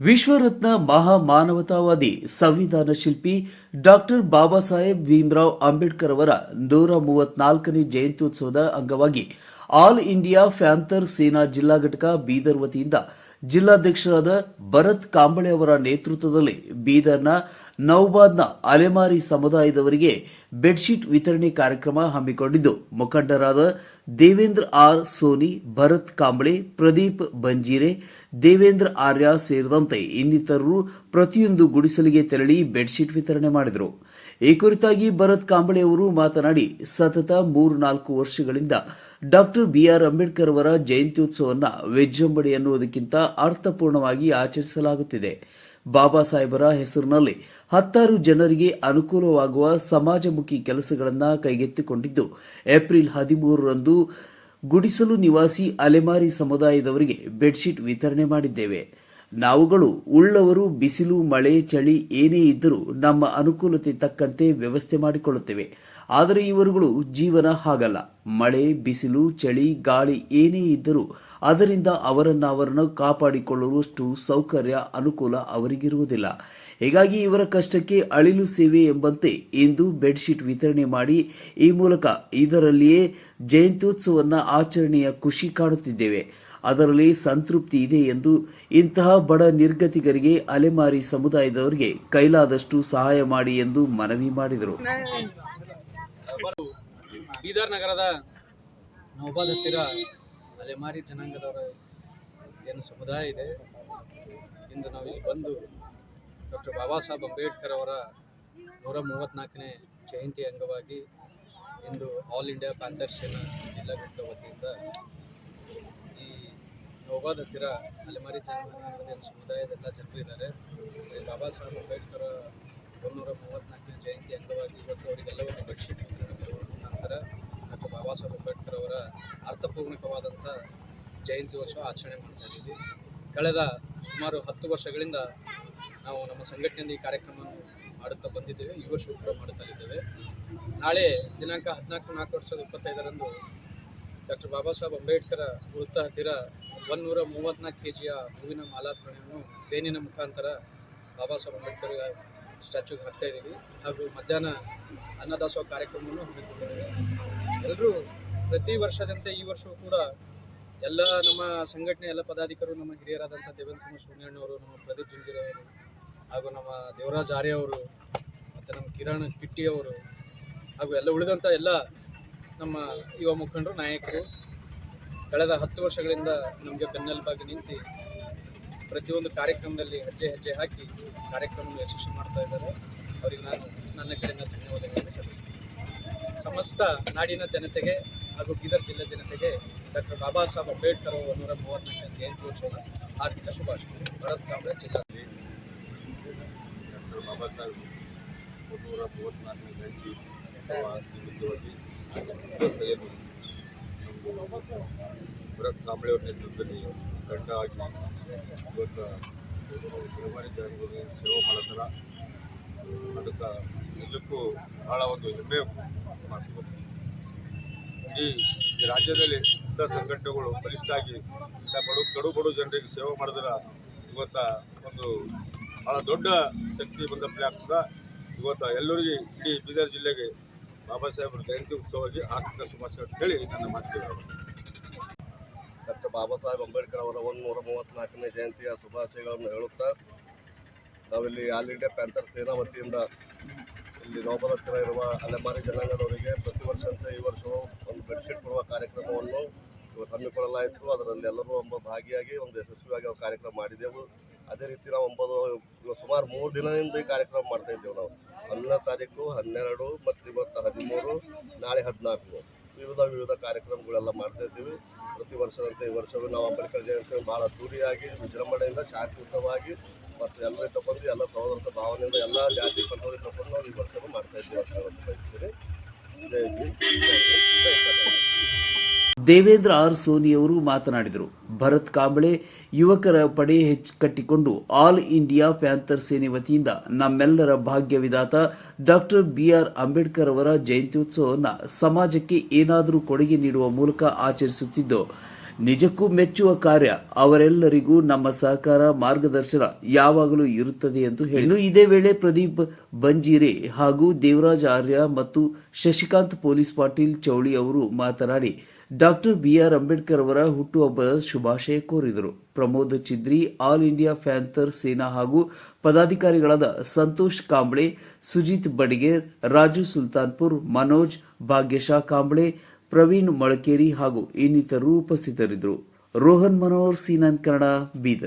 ವಿಶ್ವರತ್ನ ಮಹಾ ಮಾನವತಾವಾದಿ ಸಂವಿಧಾನ ಶಿಲ್ಪಿ ಡಾಕ್ಟರ್ ಬಾಬಾ ಸಾಹೇಬ್ ಭೀಮರಾವ್ ಅಂಬೇಡ್ಕರ್ ಅವರ ನೂರ ಮೂವತ್ನಾಲ್ಕನೇ ಜಯಂತ್ಯುತ್ಸವದ ಅಂಗವಾಗಿ ಆಲ್ ಇಂಡಿಯಾ ಫ್ಯಾಂಥರ್ ಸೇನಾ ಜಿಲ್ಲಾ ಘಟಕ ಬೀದರ್ ವತಿಯಿಂದ ಜಿಲ್ಲಾಧ್ಯಕ್ಷರಾದ ಭರತ್ ಕಾಂಬಳೆ ಅವರ ನೇತೃತ್ವದಲ್ಲಿ ಬೀದರ್ನ ನೌಬಾದ್ನ ಅಲೆಮಾರಿ ಸಮುದಾಯದವರಿಗೆ ಬೆಡ್ಶೀಟ್ ವಿತರಣೆ ಕಾರ್ಯಕ್ರಮ ಹಮ್ಮಿಕೊಂಡಿದ್ದು, ಮುಖಂಡರಾದ ದೇವೇಂದ್ರ ಆರ್ ಸೋನಿ, ಭರತ್ ಕಾಂಬಳೆ, ಪ್ರದೀಪ್ ಬಂಜೀರೆ, ದೇವೇಂದ್ರ ಆರ್ಯ ಸೇರಿದಂತೆ ಇನ್ನಿತರರು ಪ್ರತಿಯೊಂದು ಗುಡಿಸಲಿಗೆ ತೆರಳಿ ಬೆಡ್ಶೀಟ್ ವಿತರಣೆ ಮಾಡಿದರು. ಈ ಕುರಿತಾಗಿ ಭರತ್ ಕಾಂಬಳೆ ಅವರು ಮಾತನಾಡಿ, ಸತತ ಮೂರು ನಾಲ್ಕು ವರ್ಷಗಳಿಂದ ಡಾಕ್ಟರ್ ಬಿಆರ್ ಅಂಬೇಡ್ಕರ್ ಅವರ ಜಯಂತ್ಯೋತ್ಸವವನ್ನು ವಿಜೃಂಭಣೆ ಎನ್ನುವುದಕ್ಕಿಂತ ಅರ್ಥಪೂರ್ಣವಾಗಿ ಆಚರಿಸಲಾಗುತ್ತಿದೆ. ಬಾಬಾ ಸಾಹೇಬರ ಹೆಸರಿನಲ್ಲಿ ಹತ್ತಾರು ಜನರಿಗೆ ಅನುಕೂಲವಾಗುವ ಸಮಾಜಮುಖಿ ಕೆಲಸಗಳನ್ನು ಕೈಗೆತ್ತಿಕೊಂಡಿದ್ದು, ಏಪ್ರಿಲ್ ಹದಿಮೂರರಂದು ಗುಡಿಸಲು ನಿವಾಸಿ ಅಲೆಮಾರಿ ಸಮುದಾಯದವರಿಗೆ ಬೆಡ್ಶೀಟ್ ವಿತರಣೆ ಮಾಡಿದ್ದೇವೆ. ನಾವುಗಳು ಉಳ್ಳವರು, ಬಿಸಿಲು, ಮಳೆ, ಚಳಿ ಏನೇ ಇದ್ದರೂ ನಮ್ಮ ಅನುಕೂಲತೆ ತಕ್ಕಂತೆ ವ್ಯವಸ್ಥೆ ಮಾಡಿಕೊಳ್ಳುತ್ತೇವೆ. ಆದರೆ ಇವರುಗಳು ಜೀವನ ಹಾಗಲ್ಲ. ಮಳೆ, ಬಿಸಿಲು, ಚಳಿ, ಗಾಳಿ ಏನೇ ಇದ್ದರೂ ಅದರಿಂದ ಅವರನ್ನ ಅವರನ್ನು ಕಾಪಾಡಿಕೊಳ್ಳುವಷ್ಟು ಸೌಕರ್ಯ, ಅನುಕೂಲ ಅವರಿಗಿರುವುದಿಲ್ಲ. ಹೀಗಾಗಿ ಇವರ ಕಷ್ಟಕ್ಕೆ ಅಳಿಲು ಸೇವೆ ಎಂಬಂತೆ ಇಂದು ಬೆಡ್ಶೀಟ್ ವಿತರಣೆ ಮಾಡಿ ಈ ಮೂಲಕ ಇದರಲ್ಲಿಯೇ ಜಯಂತ್ಯೋತ್ಸವನ್ನ ಆಚರಣೆಯ ಖುಷಿ ಕಾಣುತ್ತಿದ್ದೇವೆ. ಅದರಲ್ಲಿ ಸಂತೃಪ್ತಿ ಇದೆ ಎಂದು ಇಂತಹ ಬಡ ನಿರ್ಗತಿಗರಿಗೆ ಅಲೆಮಾರಿ ಸಮುದಾಯದವರಿಗೆ ಕೈಲಾದಷ್ಟು ಸಹಾಯ ಮಾಡಿ ಎಂದು ಮನವಿ ಮಾಡಿದರು. ಬೀದರ್ ನಗರದ ನೌಬಾದ್ ಹತ್ತಿರ ಅಲೆಮಾರಿ ಜನಾಂಗದವರ ಏನು ಸಮುದಾಯ ಇದೆ. ಇಂದು ನಾವು ಇಲ್ಲಿ ಬಂದು ಡಾಕ್ಟರ್ ಬಾಬಾ ಸಾಹೇಬ್ ಅಂಬೇಡ್ಕರ್ ಅವರ ನೂರ ಮೂವತ್ನಾಲ್ಕನೇ ಜಯಂತಿ ಅಂಗವಾಗಿ ಇಂದು ಆಲ್ ಇಂಡಿಯಾ ಪ್ಯಾಂಥರ್ ಸೇನಾ ಜಿಲ್ಲಾ ಘಟಕ ವತಿಯಿಂದ ಈ ನೌಬಾದ್ ಹತ್ತಿರ ಅಲೆಮಾರಿ ಜನಾಂಗದ ಏನು ಸಮುದಾಯದೆಲ್ಲ ಜನರಿದ್ದಾರೆ ಬಾಬಾ ಸಾಹೇಬ್ ಅಂಬೇಡ್ಕರ್ ಒಂದೂರ ಮೂವತ್ತ್ನಾಲ್ಕನೇ ಜಯಂತಿ ಅಂಗವಾಗಿ ಇವತ್ತು ಅವರಿಗೆಲ್ಲವನ್ನು ಬೆಡ್ಶೀಟ್ ನಂತರ ಡಾಕ್ಟರ್ ಬಾಬಾ ಸಾಹೇಬ್ ಅಂಬೇಡ್ಕರ್ ಅವರ ಅರ್ಥಪೂರ್ಣಕವಾದಂಥ ವರ್ಷ ಆಚರಣೆ ಮಾಡ್ತಾ ಇದ್ದೀವಿ. ಕಳೆದ ಸುಮಾರು ಹತ್ತು ವರ್ಷಗಳಿಂದ ನಾವು ನಮ್ಮ ಸಂಘಟನೆಯಿಂದ ಈ ಕಾರ್ಯಕ್ರಮವನ್ನು ಮಾಡುತ್ತಾ ಬಂದಿದ್ದೇವೆ. ಈ ವರ್ಷ ಕೂಡ ಮಾಡುತ್ತಾ ಇದ್ದೇವೆ. ನಾಳೆ ದಿನಾಂಕ ಹದಿನಾಲ್ಕು ನಾಲ್ಕು ವರ್ಷದ ಇಪ್ಪತ್ತೈದರಂದು ಡಾಕ್ಟರ್ ಬಾಬಾ ಸಾಹೇಬ್ ಅಂಬೇಡ್ಕರ್ ವೃತ್ತ ಹತ್ತಿರ ಒಂದೂರ ಮೂವತ್ತ್ನಾಲ್ಕು ಕೆ ಜಿಯ ಹೂವಿನ ಮಾಲಾರ್ಪಣೆಯನ್ನು ಟ್ರೇನಿನ ಮುಖಾಂತರ ಬಾಬಾ ಸಾಹೇಬ್ ಅಂಬೇಡ್ಕರ್ ಸ್ಟ್ಯಾಚ್ಯೂಗೆ ಹಾಕ್ತಾ ಇದ್ದೀವಿ. ಹಾಗೂ ಮಧ್ಯಾಹ್ನ ಅನ್ನದಾಸೋಹ ಕಾರ್ಯಕ್ರಮವನ್ನು ಹಮ್ಮಿಕೊಂಡಿದ್ದೇವೆ. ಎಲ್ಲರೂ ಪ್ರತಿ ವರ್ಷದಂತೆ ಈ ವರ್ಷವೂ ಕೂಡ ಎಲ್ಲ ನಮ್ಮ ಸಂಘಟನೆ, ಎಲ್ಲ ಪದಾಧಿಕಾರು, ನಮ್ಮ ಹಿರಿಯರಾದಂಥ ದೇವೇಂದ್ರ ಕುಮಾರ್ ನಮ್ಮ ಪ್ರದೀಪ್ ಜುಂಜಿರ ಅವರು ಹಾಗೂ ನಮ್ಮ ದೇವರಾಜ್ ಆರ್ಯ ಅವರು ಮತ್ತು ನಮ್ಮ ಕಿರಣ್ ಕಿಟ್ಟಿ ಅವರು ಹಾಗೂ ಎಲ್ಲ ಉಳಿದಂಥ ಎಲ್ಲ ನಮ್ಮ ಯುವ ಮುಖಂಡರು, ನಾಯಕರು ಕಳೆದ ಹತ್ತು ವರ್ಷಗಳಿಂದ ನಮಗೆ ಬೆನ್ನೆಲುಬಾಗಿ ನಿಂತು ಪ್ರತಿಯೊಂದು ಕಾರ್ಯಕ್ರಮದಲ್ಲಿ ಹೆಜ್ಜೆ ಹೆಜ್ಜೆ ಹಾಕಿ ಕಾರ್ಯಕ್ರಮವನ್ನು ಯಶಸ್ವಿ ಮಾಡ್ತಾ ಇದ್ದಾರೆ. ಅವರಿಗೆ ನಾನು ನನ್ನ ಕಡೆಯಿಂದ ಧನ್ಯವಾದಗಳನ್ನು ಸಲ್ಲಿಸ್ತೇನೆ. ಸಮಸ್ತ ನಾಡಿನ ಜನತೆಗೆ ಹಾಗೂ ಬೀದರ್ ಜಿಲ್ಲೆ ಜನತೆಗೆ ಡಾಕ್ಟರ್ ಬಾಬಾ ಸಾಹೇಬ್ ಅಂಬೇಡ್ಕರ್ ಅವರ ನೂರ ಮೂವತ್ತ್ನಾಲ್ಕನೇ ಜಯಂತ್ಯೋತ್ಸವದ ಹಾರ್ದಿಕ ಶುಭಾಶಯಗಳು. ಭರತ್ ಕಾಂಬ್ಳೆ ಜಿಲ್ಲಾ ಡಾಕ್ಟರ್ ಬಾಬಾ ಸಾಹೇಬ್ ಮುನ್ನೂರ ಮೂವತ್ತ್ನಾಲ್ಕನೇ ಜಯಂತಿ ಉತ್ಸವ ನಿಮಿತ್ತವಾಗಿ ಇವತ್ತೇನು ನಮ್ಮದು ಭರತ್ ಕಾಂಬಳೆಯವರ ನೇತೃತ್ವದಲ್ಲಿ ಗಂಡ ಆಗಿ ಇವತ್ತು ತಿರುಮಲೆ ಜನಾಂಗದಲ್ಲಿ ಸೇವೆ ಮಾಡತ್ತಾರ. ಅದಕ್ಕೆ ನಿಜಕ್ಕೂ ಭಾಳ ಒಂದು ಹೆಮ್ಮೆ ಮಾಡ್ತೀವಿ. ಇಡೀ ರಾಜ್ಯದಲ್ಲಿ ಇಂಥ ಸಂಘಟನೆಗಳು ಬಲಿಷ್ಠಾಗಿ ಇಂಥ ಬಡು ಕಡು ಬಡು ಜನರಿಗೆ ಸೇವೆ ಮಾಡಿದ್ರೆ ಇವತ್ತು ಒಂದು ಭಾಳ ದೊಡ್ಡ ಶಕ್ತಿ ಬಂದಪ್ಪಲೆ ಆಗ್ತದೆ. ಇವತ್ತು ಎಲ್ಲರಿಗೆ ಇಡೀ ಬೀದರ್ ಜಿಲ್ಲೆಗೆ ಬಾಬಾ ಸಾಹೇಬ್ರ ಜಯಂತಿ ಉತ್ಸವವಾಗಿ ಆರ್ಥಿಕ ಶುಭಾಶಯ ಅಂತ ಹೇಳಿ ನನ್ನ ಮಾತಿಗೆ ಡಾಕ್ಟರ್ ಬಾಬಾ ಸಾಹೇಬ್ ಅಂಬೇಡ್ಕರ್ ಅವರ ಒಂದು ನೂರ ಮೂವತ್ತ್ನಾಲ್ಕನೇ ಜಯಂತಿಯ ಶುಭಾಶಯಗಳನ್ನು ಹೇಳುತ್ತಾ, ನಾವಿಲ್ಲಿ ಆಲ್ ಇಂಡಿಯಾ ಪ್ಯಾಂಥರ್ ಸೇನಾ ವತಿಯಿಂದ ಇಲ್ಲಿ ನೋಬಲ್ ಹತ್ತಿರ ಇರುವ ಅಲೆಮಾರಿ ಜನಾಂಗದವರಿಗೆ ಪ್ರತಿ ವರ್ಷದಂತೆ ಈ ವರ್ಷವೂ ಒಂದು ಬೆಡ್ಶೀಟ್ ಕೊಡುವ ಕಾರ್ಯಕ್ರಮವನ್ನು ಇವತ್ತು ಹಮ್ಮಿಕೊಳ್ಳಲಾಯಿತು ಅದರಲ್ಲಿ ಎಲ್ಲರೂ ಒಬ್ಬ ಭಾಗಿಯಾಗಿ ಒಂದು ಯಶಸ್ವಿಯಾಗಿ ಕಾರ್ಯಕ್ರಮ ಮಾಡಿದೆವು. ಅದೇ ರೀತಿ ನಾವು ಒಂಬತ್ತು ಸುಮಾರು ಮೂರು ದಿನದಿಂದ ಈ ಕಾರ್ಯಕ್ರಮ ಮಾಡ್ತಾ ಇದ್ದೇವೆ ನಾವು. ಹನ್ನೆರಡು ತಾರೀಕು, ಹನ್ನೆರಡು ಮತ್ತು ಇವತ್ತು ಹದಿಮೂರು, ನಾಳೆ ಹದಿನಾಲ್ಕು. ವಿವಿಧ ವಿವಿಧ ಕಾರ್ಯಕ್ರಮಗಳೆಲ್ಲ ಮಾಡ್ತಾ ಇದ್ದೀವಿ. ಪ್ರತಿ ವರ್ಷದಂತೆ ಈ ವರ್ಷವೂ ನಾವು ಅಂಬೇಡ್ಕರ್ ಜಯಂತಿ ಭಾಳ ಅದ್ದೂರಿಯಾಗಿ, ವಿಜೃಂಭಣೆಯಿಂದ, ಶಾಂತಿಯುತವಾಗಿ ಮತ್ತು ಎಲ್ಲರೂ ತಗೊಂಡು ಎಲ್ಲ ಸಹೋದರ ಭಾವನೆಯಿಂದ ಎಲ್ಲ ಜಾತಿ ಪಂಥವರಿಗೆ ತಗೊಂಡು ನಾವು ಈ ವರ್ಷವೂ ಮಾಡ್ತಾ ಇದ್ದೀವಿ ಅಂತ ಹೇಳ್ತೀನಿ ದೇವೇಂದ್ರ ಆರ್ ಸೋನಿಯವರು ಮಾತನಾಡಿದರು. ಭರತ್ ಕಾಂಬಳೆ ಯುವಕರ ಪಡೆ ಹೆಚ್ಚು ಕಟ್ಟಿಕೊಂಡು ಆಲ್ ಇಂಡಿಯಾ ಪ್ಯಾಂಥರ್ ಸೇನೆ ವತಿಯಿಂದ ನಮ್ಮೆಲ್ಲರ ಭಾಗ್ಯವಿದಾತ ಡಾಕ್ಟರ್ ಬಿಆರ್ ಅಂಬೇಡ್ಕರ್ ಅವರ ಜಯಂತ್ಯೋತ್ಸವವನ್ನು ಸಮಾಜಕ್ಕೆ ಏನಾದರೂ ಕೊಡುಗೆ ನೀಡುವ ಮೂಲಕ ಆಚರಿಸುತ್ತಿದ್ದು ನಿಜಕ್ಕೂ ಮೆಚ್ಚುವ ಕಾರ್ಯ ಅವರೆಲ್ಲರಿಗೂ ನಮ್ಮ ಸಹಕಾರ ಮಾರ್ಗದರ್ಶನ ಯಾವಾಗಲೂ ಇರುತ್ತದೆ ಎಂದು ಹೇಳಿ. ಇದೇ ವೇಳೆ ಪ್ರದೀಪ್ ಬಂಜೀರೆ ಹಾಗೂ ದೇವರಾಜ್ ಆರ್ಯ ಮತ್ತು ಶಶಿಕಾಂತ್ ಪೊಲೀಸ್ ಪಾಟೀಲ್ ಚೌಳಿ ಅವರು ಮಾತನಾಡಿ, ಡಾಕ್ಟರ್ ಬಿಆರ್ ಅಂಬೇಡ್ಕರ್ ಅವರ ಹುಟ್ಟುಹಬ್ಬದ ಶುಭಾಶಯ ಕೋರಿದರು. Pramod Chidri, all India panther Sena ಹಾಗೂ ಪದಾಧಿಕಾರಿಗಳಾದ ಸಂತೋಷ್ ಕಾಂಬ್ಳೆ, ಸುಜಿತ್ ಬಡಿಗೇರ್, ರಾಜು ಸುಲ್ತಾನ್ಪುರ್, ಮನೋಜ್ ಭಾಗ್ಯಶಾ ಕಾಂಬ್ಳೆ ಪ್ರವೀಣ್ ಮೊಳಕೇರಿ ಹಾಗೂ ಇನ್ನಿತರರು ಉಪಸ್ಥಿತರಿದ್ದರು. ರೋಹನ್ ಮನೋಹರ್ ಸೀನನ್ ಕನ್ನಡ ಬೀದರ್.